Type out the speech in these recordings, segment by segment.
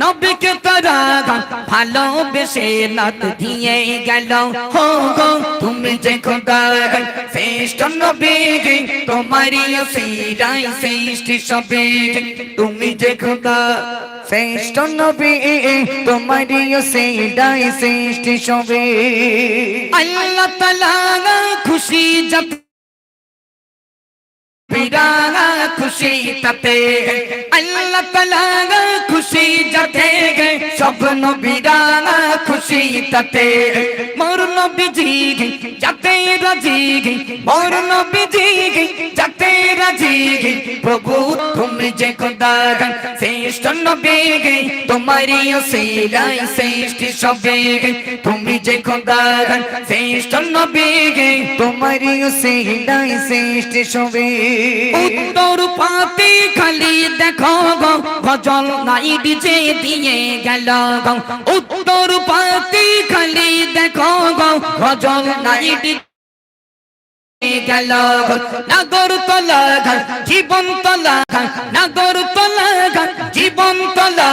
নবীকে তারা ভালোবেসে নাত দিয়ে গেল। হো গো তুমি যে খোদা শ্রেষ্ঠ নবী তোমারই সিরাই সৃষ্টি সবে তুমি যে খোদা, শ্রেষ্ঠ নবী তোমারই সিরাই সৃষ্টি সবে আল্লাহ তাআলা খুশি যত বিরানা খুশি তাতে আল্লাহ তাআলা খুশি যাতে সব নবীরা খুশি তাতে মোর নবীজি যাতে রাজি মোর নবীজি যাতে রাজি প্রভু তুমি যে খোদা শ্রেষ্ঠ নবী তোমারই ওসিলাই সৃষ্টি সবে তুমি যে খোদা শ্রেষ্ঠ নবী তোমারই ওসিলাই সৃষ্টি সবে উত্তর পাতে খালি দেখো গো ভজন নাই ডিজে দিয়ে গেল গো। উত্তর পাতে খালি দেখো গো ভজন নাই গেল নাগর তলা জীবন তলা নাগর তলা জীবন তলা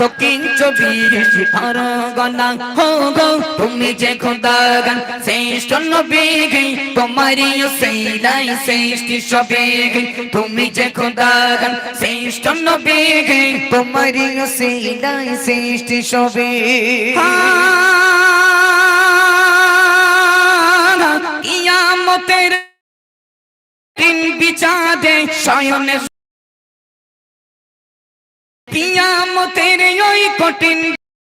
দক্ষিণ চব্বিশ গনা হো গো তুমি যে খোদা শ্রেষ্ঠ নবী তোমারই সেইলাই সৃষ্টি সবে তুমি যে খোদা শ্রেষ্ঠ নবী তোমারই সেইলাই সৃষ্টি সবে ইয়ামতের দিন বিচারে শয়নে কিয়ামতের ওই কঠিন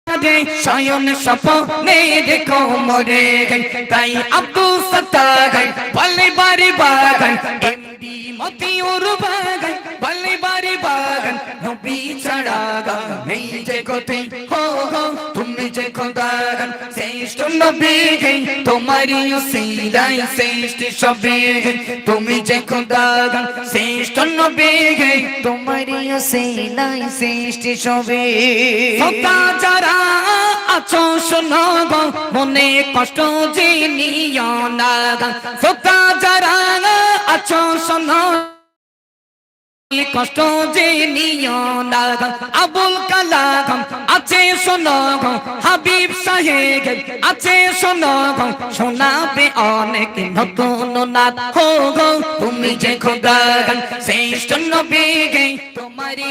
রে শয়ন স্বপ্নে দেখো মরে তাই আব্দুল সত্তার বলে বাড়ি বাগান, এমডি মতিউর বাগান, বলে বাড়ি বাগান, নবী ছাড়া গান নেই যে গতি। হো, তুমি যে খোদা। শ্রেষ্ঠ নবী। তোমারই সিলাই শ্রেষ্ঠ সবে তুমি যে খোদা, শ্রেষ্ঠ নবী। তোমারই সিলাই শ্রেষ্ঠ সবে সদা যারা আছো, শোনো মনে কষ্ট যে নিও না সদা যারা আছো, শোনো কষ্ট যে আবুল কালাম, আছে শোনো হাবিব সাহেব, আছে শোনো শোনাবে অনেক নতুন নাত হো গো, তুমি যে খোদা শ্রেষ্ঠ নবী গে তোমারি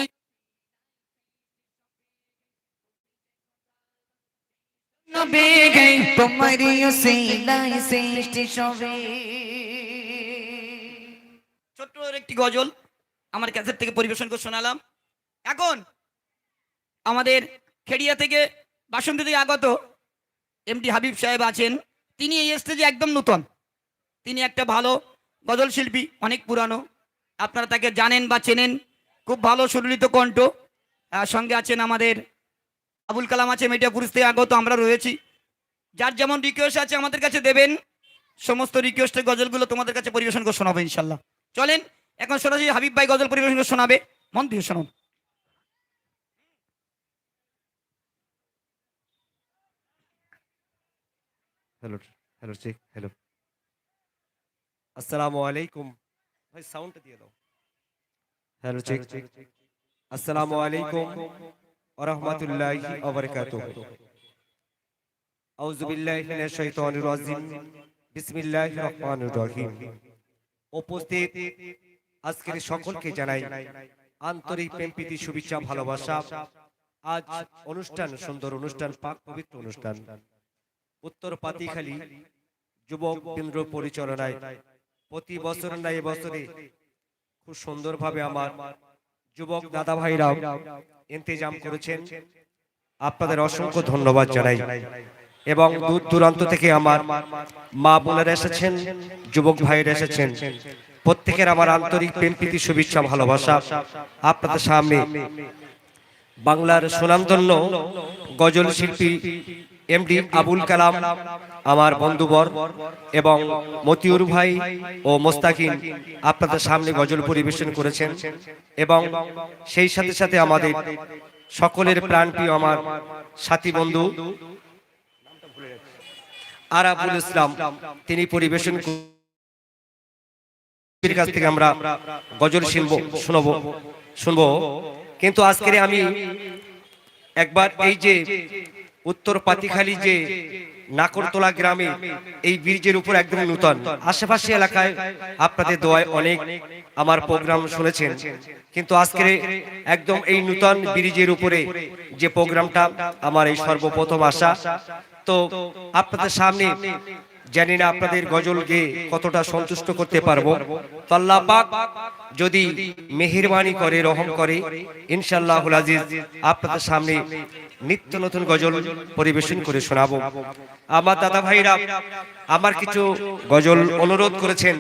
নবী তোমারি সিলাই সৃষ্টি সবে। ছোট্ট একটি গজল। আমার ক্যাসেট থেকে পরিবেশন করে শোনালাম। এখন আমাদের খেড়িয়া থেকে বাসন্তী থেকে আগত এমডি হাবিব সাহেব আছেন। তিনি এই স্টেজে একদম নূতন। তিনি একটা ভালো গজল শিল্পী, অনেক পুরানো। আপনারা তাকে জানেন বা চেনেন। খুব ভালো সুললিত কণ্ঠ। সঙ্গে আছেন আমাদের আবুল কালাম আছে মেটিয়াপুরুষ থেকে আগত, আমরা রয়েছি। যার যেমন রিকোয়েস্ট আছে আমাদের কাছে দেবেন। সমস্ত রিকোয়েস্টের গজলগুলো তোমাদের কাছে পরিবেশন করে শোনাবো ইনশাল্লাহ। চলেন এখন সরাসরি হাবিব ভাই গজল পরিবেশন শোনাবে। মন দিয়ে শুনুন। হ্যালো হ্যালো চেক হ্যালো আসসালামু আলাইকুম। ভাই সাউন্ডটা দিয়ে দাও। হ্যালো চেক আসসালামু আলাইকুম ওয়া রাহমাতুল্লাহি ওয়া বারাকাতুহু। আউযু বিল্লাহি মিনাশ শাইতানির রাজিম। বিসমিল্লাহির রহমানির রহিম। উপস্থিত আজকের সকলকে জানাই আন্তরিক প্রেম প্রীতি শুভেচ্ছা ভালোবাসা। আজ অনুষ্ঠান সুন্দর অনুষ্ঠান পাক পবিত্র অনুষ্ঠান। উত্তর পাতিখালী যুবক কেন্দ্র পরিচালনায় প্রতি বছর না বছরে খুব সুন্দরভাবে আমার যুবক দাদা ভাইরা ইন্তজাম করেছেন। আপনাদের অসংখ্য ধন্যবাদ জানাই। এবং দূর দূরান্ত থেকে আমার মা বোনেরা এসেছেন যুবক ভাইয়েরা এসেছেন। প্রত্যেকের আমার আন্তরিক প্রেম, প্রীতি, শুভেচ্ছা, ভালোবাসা আপনাদের সামনে বাংলার সুনামধন্য গজল শিল্পী এমডি আবুল কালাম, আমার বন্ধুবর এবং মতিউর ভাই ও মোস্তাকিম আপনাদের সামনে গজল পরিবেশন করেছেন এবং সেই সাথে সাথে আমাদের সকলের প্রাণপ্রিয় আমার সাথী বন্ধু আরাবুল ইসলাম, তিনি পরিবেশন কাছ থেকে আমরা গজল শুনব শুনব শুনব। কিন্তু আজকে আমি একবার এই যে উত্তর পাতিখালি যে নাকরতলা গ্রামে এই ব্রিজের উপর একদম নূতন। আশেপাশে এলাকায় আপনাদের দোয়ায় অনেক আমার প্রোগ্রাম শুনেছেন। কিন্তু আজকে একদম এই নূতন ব্রিজের উপরে যে প্রোগ্রামটা আমার এই সর্বপ্রথম আসা তো আপনাদের সামনে জানি না আপনাদের গজল কতটা সন্তুষ্ট করতে পারব। যদি মেহেরবানি করে, রহম করে ইনশাআল্লাহ আজিজ আপনাদের সামনে নিত্য নতুন গজল পরিবেশন করে শোনাবো। আমার দাদা ভাইরা, আমার কিছু গজল অনুরোধ করেছেন,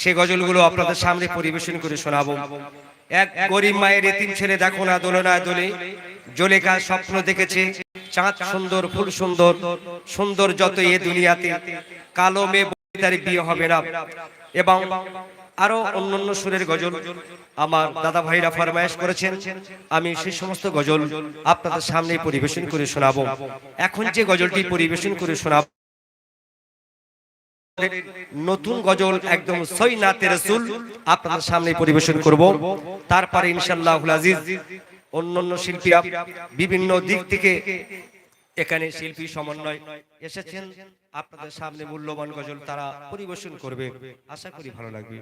সে গজলগুলো আপনাদের সামনে পরিবেশন করে শোনাবো। এক গরিব মায়ের এতিম ছেলে দেখো না দোলনা দোলে। জলেকা স্বপ্ন দেখেছে। চাঁদ সুন্দর, ফুল সুন্দর সুন্দর যত এ দুনিয়াতে। কালো মেয়ে তার বিয়ে হবে না। এবং আরও অন্যান্য সুরের গজল আমার দাদা ভাইরা ফরমায়েশ করেছেন। আমি সেই সমস্ত গজল আপনাদের সামনে পরিবেশন করে শোনাবো। এখন যে গজলটি পরিবেশন করে শোনাবো, নতুন গজল একদম সই নাতে রসুল আপনাদের সামনে পরিবেশন করব। তারপরে ইনশাল্লাহ আজিজ অন্যান্য শিল্পীরা বিভিন্ন দিক থেকে এখানে শিল্পী সমন্বয় এসেছেন। আপনাদের সামনে মূল্যবান গজল তারা পরিবেশন করবে। আশা করি ভালো লাগবে।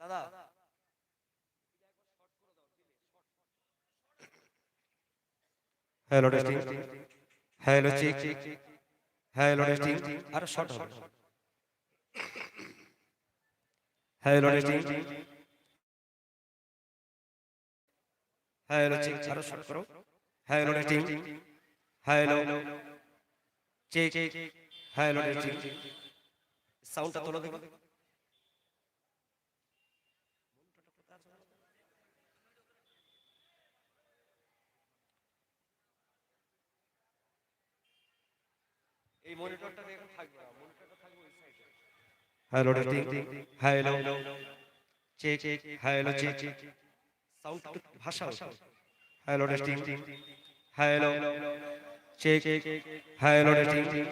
দাদা। Hello testing hello check hello testing আর শর্ট হবে। হ্যালো টেস্টিং হ্যালো চেক আরও শর্ট করো hello testing hello check hello testing সাউন্ডটা তোলো দেখো। এই মনিটরটা এখন থাকবে না মনিটরটা থাকবে ওই সাইডে hello testing hello check hello check sound ভাষা hello testing hello check hello testing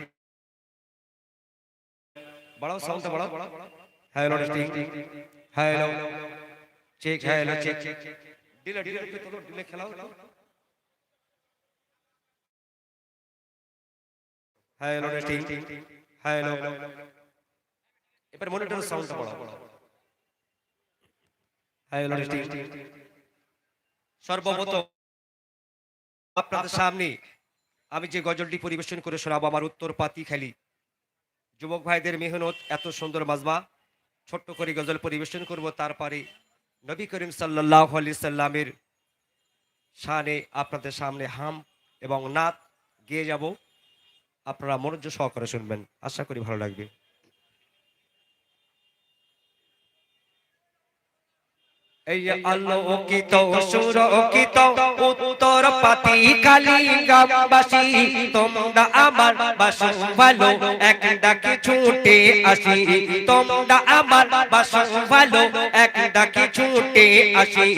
বাড়াও সাউন্ডটা বাড়াও hello testing hello check hello check delay delay তোলো ডিলে খেলাও হ্যালো টেস্টিং হ্যালো এবার মনিটর সাউন্ডটা বাড়াও হ্যালো টেস্টিং সর্বপ্রথম আপনাদের সামনে আমি যে গজলটি পরিবেশন করে শোনাবো আমার উত্তর পাতি খালি। যুবক ভাইদের মেহনত এত সুন্দর মাজমা ছোট্ট করে গজল পরিবেশন করব তারপরে নবী করিম সাল্লাহ আলি সাল্লামের শানে আপনাদের সামনে হাম এবং নাত গেয়ে যাব। আপনারা মনোযোগ সহকারে শুনবেন আশা করি ভালো লাগবে। আলোকিত সুরকিত উত্তর পাতি কালী গ্রামবাসী তোমরা আমার বাসু ভালো এক ডাকে ছুটে আসি। তোমরা আমার বাসু ভালো এক ডাকে ছুটে আসি।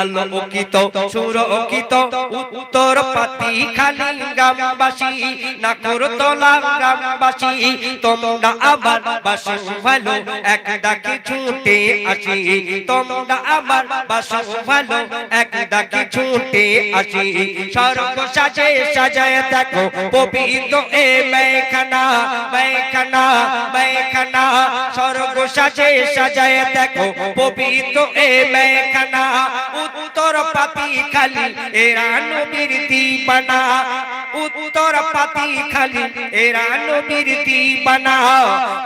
আলোকিত সুরকিত উত্তর পাতি গ্রামবাসী নাকুর তোলা গ্রামবাসী তোমরা আমার বাসু ভালো এক ডাকে ছুটে আসি। তোমরা আমার বাসু ভালো, এক ডাকে ছুটে আসি। স্বর্গ সাজে সাজায় দেখো, পবিত্র এ মেখানা মেখানা মেখানা স্বর্গ সাজে সাজায় দেখো, পবিত্র এ মেখানা উত্তর পাতি খালি, এরা নবীর দিবানা। উত্তর পাতি খালি, এরা নবীর দিবানা।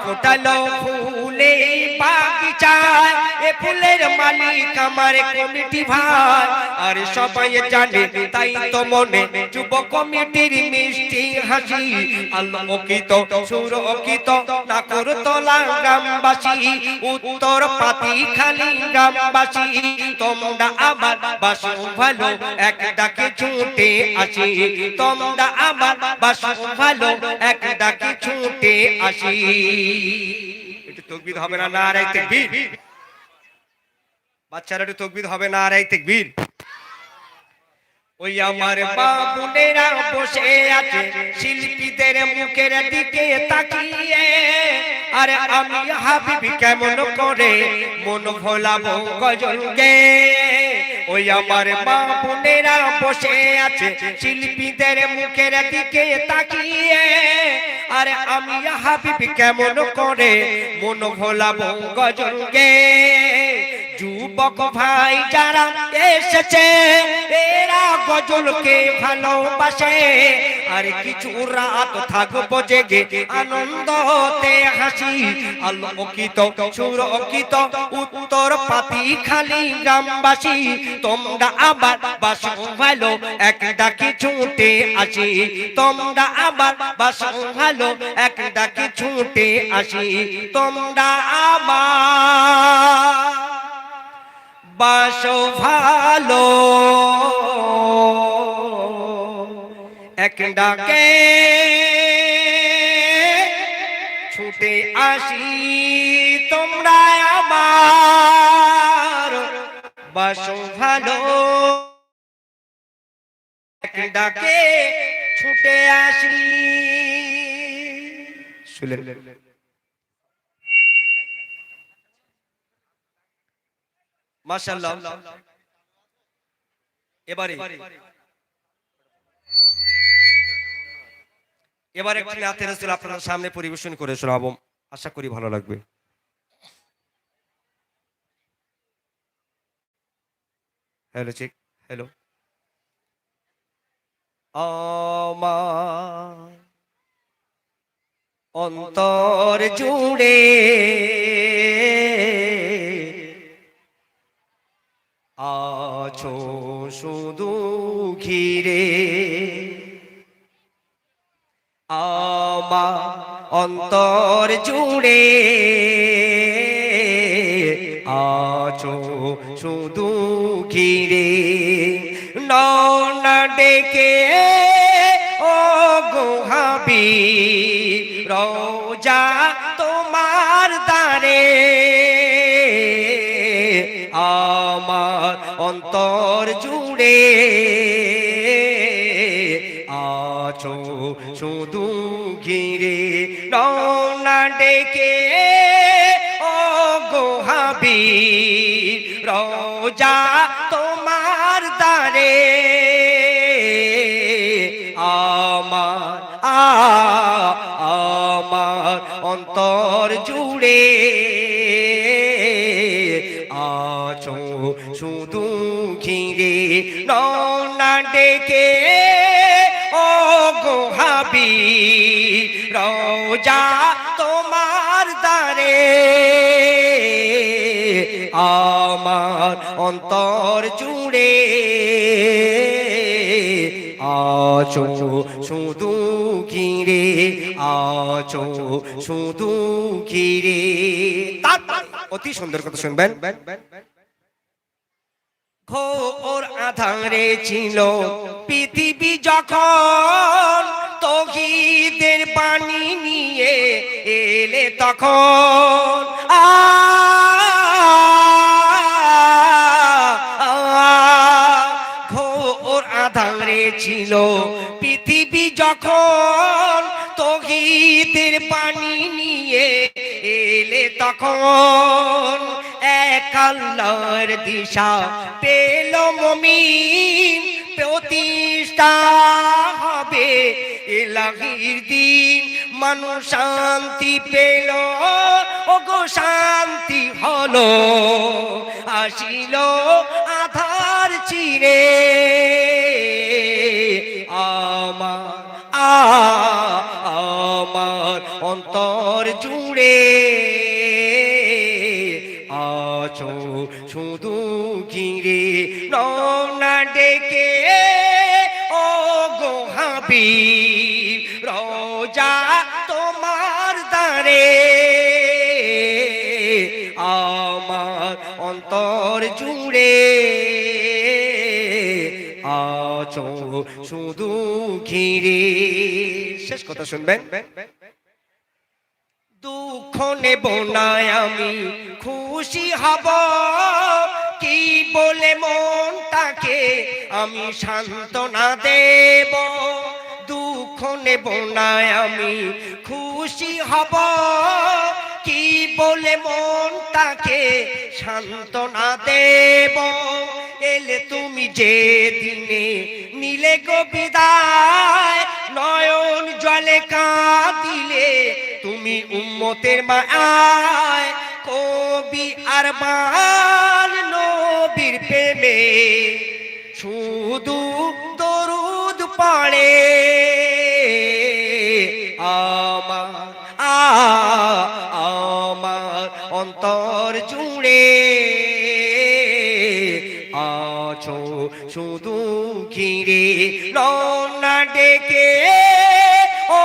ফোটালো ফুলে বাগিচায়, এ ফুলের মালিক আমার কমিটি ভাই। আর সবাই জানে, তাই তো মনে যুব কমিটির মিষ্টি হাসি। আলোকিত সুরকিত নাকুর তোলা গ্রামবাসী উত্তর পাতি খালি গ্রামবাসী। তোমরা আমার বাসু ভালো, এক ডাকে ছুটে আসি। তোমরা আমার বাসু ভালো, এক ছুটে আসি। একটু তকবির হবে না না বাচ্চারা, একটু তকবির হবে না ওই আমার বাবুনেরা বসে আছে, শিল্পীদের মুখের দিকে তাকিয়ে। আরে আমি হাবিবি কেমন করে মন ভোলাবো গজল গে ওই আমার মা বোনেরা বসে আছে, শিল্পীদের মুখের দিকে তাকিয়ে। আরে আমি হাবিব কেমন করে মন ভোলাবো গজলকে? যুবক ভাই যারা এসেছে, এরা গজলকে ভালোবাসে। আর কিছু রাত থাকব জেগে। আনন্দতে হাসি, আলোকিত সুরকিত উত্তর পাতি খালি গ্রামবাসী। তোমরা আবার বাসো ভালো একটা কিছুতে আসি। তোমরা আবার বাসো ভালো একটা কিছুতে আসি। তোমরা আবার বাসো ভালো এক ডাকে ছুটে আসি, তোমরা আমার বাসো ভালো। এক ডাকে ছুটে আসি। শুনলেন মাশাআল্লাহ। এবারে এবার একটি নাতে রাসূল আপনাদের সামনে পরিবেশন করে শোনাবো আশা করি ভালো লাগবে। হ্যালো চেক হ্যালো আমার অন্তর জুড়ে আছো শুধু ঘিরে অন্তর জুড়ে আছো শুধু ঘিরে। নন ডেকে রোজা তোমার দারে আমার আমার অন্তর জুড়ে আছো, শুধু ঘিরে ননা ডেকে। ও গোহাবি রোজা আছো, শুধু ঘিরে, আছো, শুধু ঘিরে। অতি সুন্দর কথা শুনবেন। ঘোর আধারে ছিল পৃথিবী যখন, তহিদের পানি নিয়ে এলে তখন। আ আধারে ছিল। পৃথিবী যখন তহিদের পানি নিয়ে এলে তখন এক আল্লাহর দিশা পেল মমিন। প্রতিষ্ঠা হবে এলাহির দিন। মানুষ শান্তি পেল ও গো শান্তি হলো। আসিল আধার চিরে, আমার আমার অন্তর জুড়ে। আছো শুধু ঘিরে রওনা ডেকে শুধু ঘিরে। শেষ কথা শুনবেন। দুঃখ নেব না আমি, খুশি হব। কি বলে মনটাকে আমি সান্ত্বনা দেব। দুঃখ নেব না আমি, খুশি হব। কি বলে মন মনটাকে সান্ত্বনা দেব। এলে তুমি যে দিনে নিলে গো বিদায়, নয়ন জলে কাঁদিলে তুমি উম্মতের মায় কবি আর মাল নবীর প্রেমে শুধু দরুদ পড়ে। শুধু ঘিরে রওনা ডেকে ও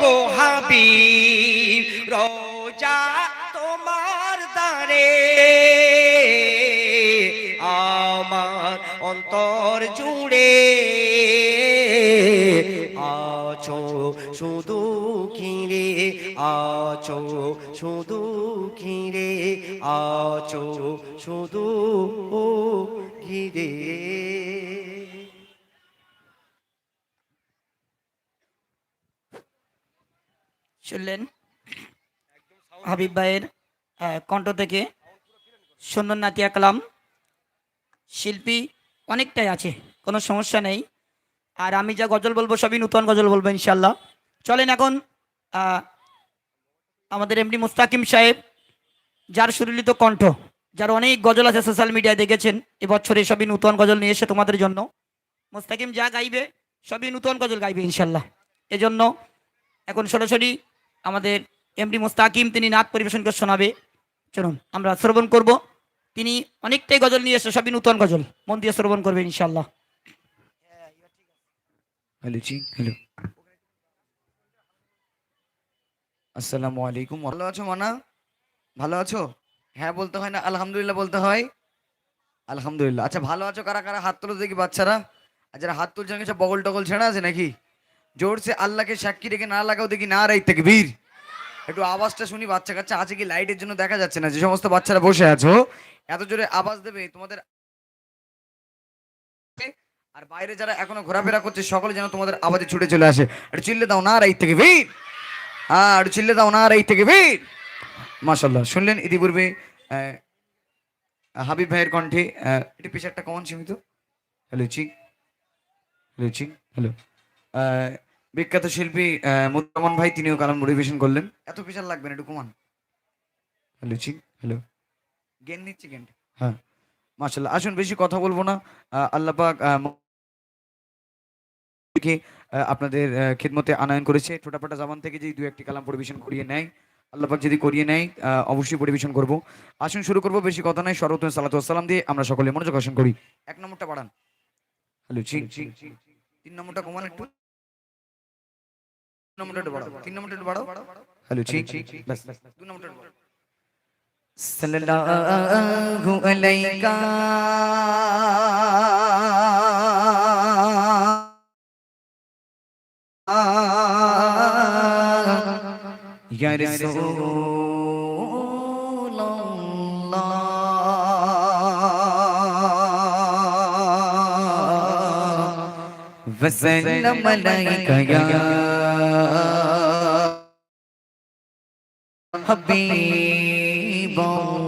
গো হাবিব, রোজা তোমার দাঁড়ে আমার অন্তর জুড়ে আছো, শুধু ঘিরে আছো, শুধু ঘিরে আছো, শুধু ঘিরে শুনলেন? হাবিব ভাইয়ের কণ্ঠ থেকে সুন্দর নাতিয়া কালাম। শিল্পী অনেকটাই আছে, কোনো সমস্যা নেই। আর আমি যা গজল বলব সবই নূতন গজল বলব ইনশাল্লাহ চলেন এখন আমাদের এমডি মুস্তাকিম সাহেব, যার সুরলিত কণ্ঠ। যার অনেক গজল আছে সোশ্যাল মিডিয়ায় দেখেছেন, এবছরে সবই নূতন গজল নিয়ে এসে তোমাদের জন্য। মুস্তাকিম যা গাইবে, সবই নূতন গজল গাইবে ইনশাল্লাহ এজন্য এখন সরাসরি আমাদের এমডি মুস্তাকিম, তিনি নাচ পরিবেশন করে শোনাবে। চলুন, আমরা শ্রবণ করব। তিনি অনেকটাই গজল নিয়ে এসে সবই নূতন গজল। মন দিয়ে শ্রবণ করবে ইনশাল্লাহ হ্যালো জি, হ্যালো। আসসালামু আলাইকুম। ভালো আছো মানা? ভালো আছো? হ্যাঁ বলতে হয় না, আলহামদুলিল্লাহ বলতে হয়। আলহামদুলিল্লাহ। আচ্ছা ভালো আছো? কারা কারা হাত তোলো দেখি বাচ্চারা? আর যারা হাত তুলছেন কিছু বগল টগল ছেড়া আছে নাকি? জোরসে আল্লাহকে সাক্ষী রেখে না লাগাও দেখি না রাই থেকে বীর। একটু আওয়াজটা শুনি বাচ্চা কাচ্চা, আছে কি লাইটের জন্য দেখা যাচ্ছে না? যে সমস্ত বাচ্চারা বসে আছো, এত জোরে আওয়াজ দেবে, তোমাদের আর বাইরে যারা এখনও ঘোরাফেরা করছে, সকলে যেন তোমাদের আওয়াজে ছুটে চলে আসে। একটু চিল্লে দাও, না রাই থেকে বীর। হ্যাঁ একটু চিল্লে দাও, না রাই থেকে বীর। মাশাল্লাহ শুনলেন ইতিপূর্বে হাবিব ভাইয়ের কণ্ঠে একটু পেশারটা কমন সীমিত? হ্যালো চিং হ্যালো চিং হ্যালো বিখ্যাত শিল্পী মুদ্রামন ভাই, তিনিও কালাম মোটিভেশন করলেন। এত পেশার লাগবে না একটু কমান হ্যালো চিং হ্যালো জ্ঞান নিচ্ছে জ্ঞান হ্যাঁ। মাশাল্লাহ আসুন, বেশি কথা বলব না। আল্লাহ আপনাদের খিদমতে আনয়ন করেছে। ছোটাপাটা জামান থেকে যদি দু একটি কালাম পরিবেশন করিয়ে নেয়। আল্লাপাক যদি করিয়ে নেয় অবশ্যই পরিবেশন করব। আসুন শুরু করব, বেশি কথা নাই শরত সালাতু আসসালাম দিয়ে আমরা সকলে মনোযোগ আকর্ষণ করি। এক নম্বরটা বাড়ান। হ্যালো তিন নম্বরটা কমান একটু। নম্বরটা বাড়াও। তিন নম্বরটা একটু বাড়াও। হ্যালো দু নম্বরটা يا رسول الله وسلم عليك يا حبيب الله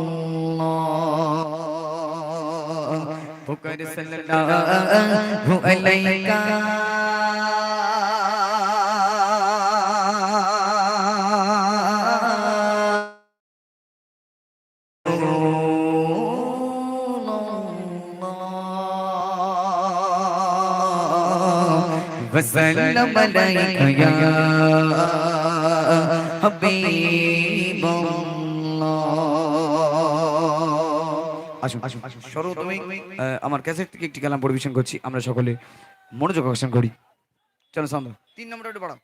بكر صلى الله عليه وسلم عليك يا حبيب আসুন আসুন সরো তুমি আহ, আমার ক্যাসেট থেকে একটি কালাম পরিবেশন করছি আমরা সকলে মনোযোগ আকর্ষণ করি চলো সামনে তিন নম্বর একটু বাড়াও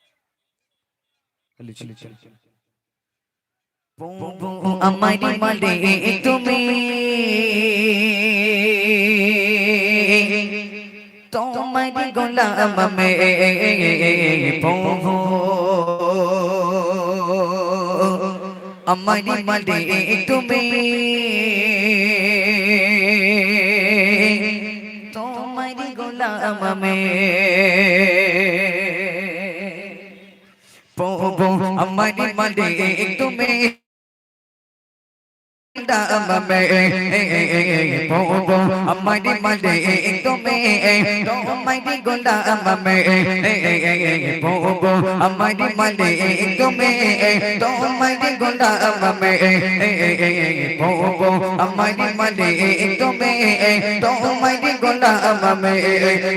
চলি চলি চলি আমারি মালে তুমি তোমারি গোলাম মে প্রভু আমারি মালে তুমি তোমারি গোলাম মে প্রভু আমারি মালে তুমি গোলাম মে বো আমারি মালে তুমি তোমারি গোলাম মে বো আমারি মালে তুমি তোমারি গোলাম মে বো আমারি মালে তুমি তোমারি গোলাম মে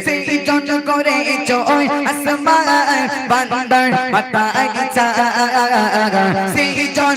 সেই জন করে চয় আসমান বান্দার মাতা ইচ্ছা সেই জন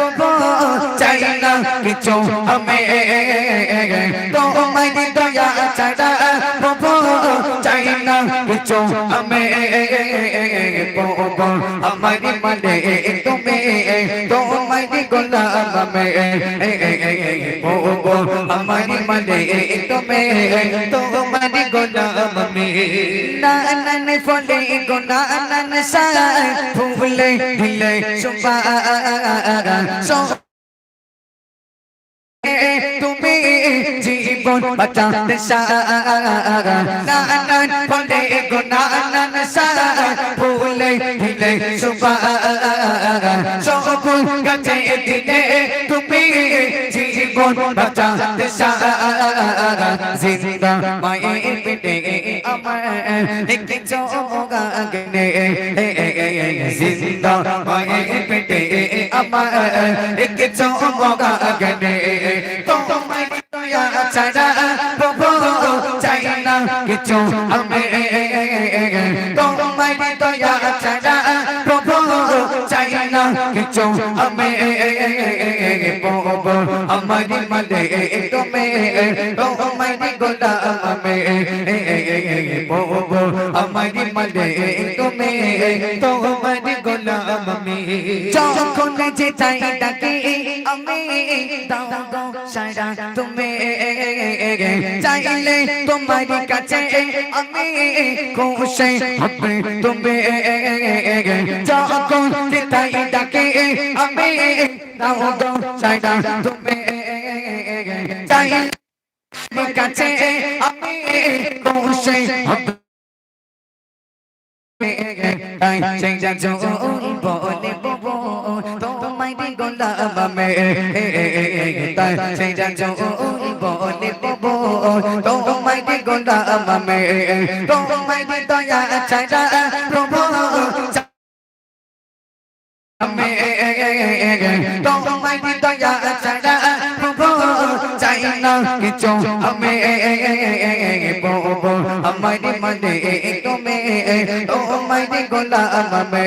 না কিছু আমি তোমার দয়া ছাড়া প্রভু চাই না কিছু আমি প্রভু আমার মানে তুমি তোমার গোলাম আমি প্রভু আমার মানে তুমি তোমার গোলাম আমি নানন ফলে গোনানন সায় ফুলে দিলে সুবা সো তুমি জীবন বাঁচাতে নানন ফলে গোনানন সায় ফুলে দিলে সুবা সবুল গাছে দিলে তুমি জীবন বাঁচাতে জিন্দা মায়ের পেটে আমার একটি চোগা জিন্দা মায়ের পেটে আমার একটি চোগা গনে তোমার দয়া ছাড়া প্রভু চাই না কিছু আমি তোমার দয়া ছাড়া প্রভু চাই না কিছু আমি প্রভু আমার মনে তুমি তোমার গোলাম আমি প্রভু আমার মনে তুমি তোমার গোলাম আমি যখন যে চাই ডাকে, আমি দাও দাও সারা তুমি চাইলে তোমার কাছে, আমি খুশি হবে তুমি। যখন যে চাই ডাকে, আমি দাও দাও সারা তুমি চাইলে কাছে, আমি খুশি হবে সেই যা বলে ববো তোমায় গোলাম মে সেই যা বলে ববো তোমায় গোলাম মে তোমায় দয়া ছাড়া প্রভু আমি তোমায় দয়া ছাড়া প্রভু চাই না কিছু আমি আমার মনে তুমি তোমায় গোলাম আমি